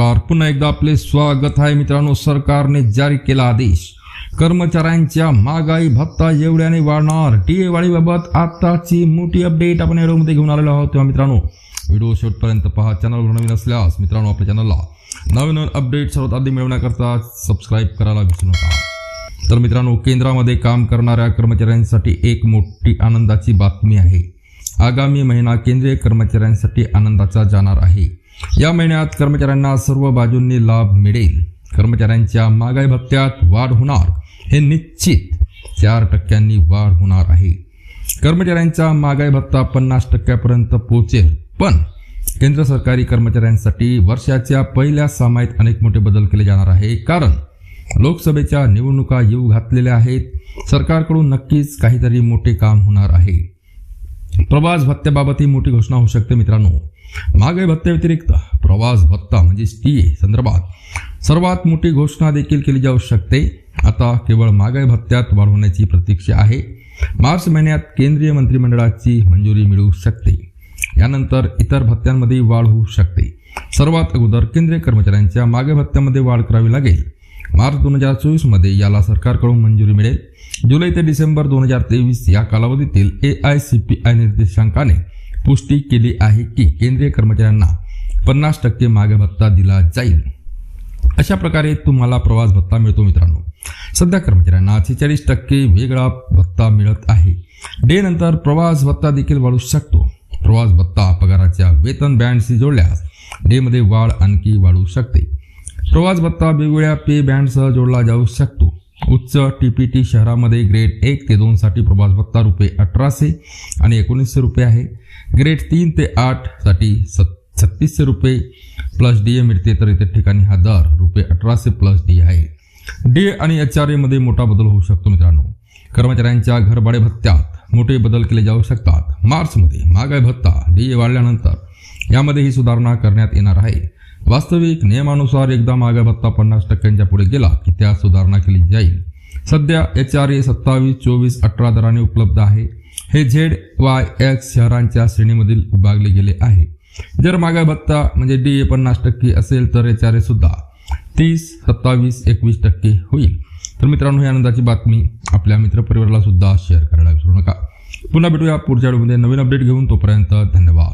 नमस्कार. पुन्हा एकदा आपले स्वागत आहे मित्रांनो. सरकारने जारी केला आदेश. कर्मचाऱ्यांच्या महागाई भत्ता एवढ्याने वाढणार. टी वाढीबाबत आताची मोठी अपडेट आपण या व्हिडिओमध्ये घेऊन आलेलो आहोत. तेव्हा मित्रांनो व्हिडिओ शेवटपर्यंत पहा. चॅनलवर नवीन असल्यास मित्रांनो आपल्या चॅनलला नवीन नवीन अपडेट सर्वात आधी मिळवण्याकरता सबस्क्राईब करायला विसरू नका. तर मित्रांनो केंद्रामध्ये काम करणाऱ्या कर्मचाऱ्यांसाठी एक मोठी आनंदाची बातमी आहे. आगामी महिना केंद्रीय कर्मचाऱ्यांसाठी आनंदाचा जाणार आहे. या महिन्यात कर्मचाऱ्यांना सर्व बाजूंनी लाभ मिळेल. कर्मचाऱ्यांच्या महागाई भत्त्यात वाढ होणार हे निश्चित चार टक्क्यांनी वाढ होणार आहे. कर्मचाऱ्यांचा महागाई भत्ता पन्नास टक्क्यापर्यंत पोहोचेल पण केंद्र सरकारी कर्मचाऱ्यांसाठी वर्षाच्या पहिल्या सामायिक अनेक मोठे बदल केले जाणार आहे. कारण लोकसभेच्या निवडणुका येऊ घातलेल्या आहेत सरकारकडून नक्कीच काहीतरी मोठे काम होणार आहे. प्रवास भत्त्याबाबत ही मोठी घोषणा होऊ शकते मित्रांनो. महागाई भत्त्याव्यतिरिक्त प्रवास भत्ता म्हणजे स्टी ए संदर्भात सर्वात मोठी घोषणा देखील केली जाऊ शकते. आता केवळ महागाई भत्त्यात वाढ होण्याची प्रतीक्षा आहे. मार्च महिन्यात केंद्रीय मंत्रिमंडळाची मंजुरी मिळू शकते. यानंतर इतर भत्त्यांमध्ये वाढ होऊ शकते. सर्वात अगोदर केंद्रीय कर्मचाऱ्यांच्या मागे भत्त्यामध्ये वाढ करावी लागेल. मार्च दोन हजार चोवीसमध्ये याला सरकारकडून मंजुरी मिळेल. जुलै ते डिसेंबर दोन हजार तेवीस या कालावधीतील A I C P I निर्देशांकाने पुष्टी केली आहे की केंद्रीय कर्मचाऱ्यांना पन्नास टक्के मागे भत्ता दिला जाईल. अशा प्रकारे तुम्हाला प्रवास भत्ता मिळतो मित्रांनो. सध्या कर्मचाऱ्यांना सेहेचाळीस टक्के वेगळा भत्ता मिळत आहे. डे नंतर प्रवास भत्ता देखील वाढू शकतो. प्रवास भत्ता पगाराच्या वेतन बँडशी जोडल्यास डेमध्ये वाढ आणखी वाढू शकते. प्रवास भत्ता वेगवेगळ्या पे बँडसह जोडला जाऊ शकतो. उच्च टी पी टी शहरामध्ये ग्रेड एक ते दोनसाठी प्रवास भत्ता रुपये अठराशे आणि एकोणीसशे रुपये आहे. ग्रेड तीन ते आठसाठी सत् छत्तीसशे रुपये प्लस डी ए मिळते तर इतर ठिकाणी हा दर रुपये अठराशे प्लस डी आहे. डी आणि एच आर एमध्ये मोठा बदल होऊ शकतो मित्रांनो. कर्मचाऱ्यांच्या घरभाडे भत्त्यात मोठे बदल केले जाऊ शकतात. मार्चमध्ये महागाई भत्ता डी ए वाढल्यानंतर यामध्ये ही सुधारणा करण्यात येणार आहे. वास्तविक नियमानुसार एकदा महागाई भत्ता पन्नास टक्क्यांच्या पुढे गेला की त्यात सुधारणा केली जाईल. सध्या एच आर ए सत्तावीस चोवीस अठरा दराने उपलब्ध आहे. हे झेड वाय एक्स शहरांच्या श्रेणीमधील विभागले गेले आहे. जर महागाई भत्ता म्हणजे डी ए पन्नास टक्के असेल तर एच आर ए सुद्धा तीस सत्तावीस एकवीस टक्के होईल. तर मित्रांनो ही आनंदाची बातमी आपल्या मित्रपरिवाराला सुद्धा शेअर करायला विसरू नका. पुन्हा भेटूया पुढच्या व्हिडिओमध्ये. नवीन अपडेट घेऊन तोपर्यंत धन्यवाद.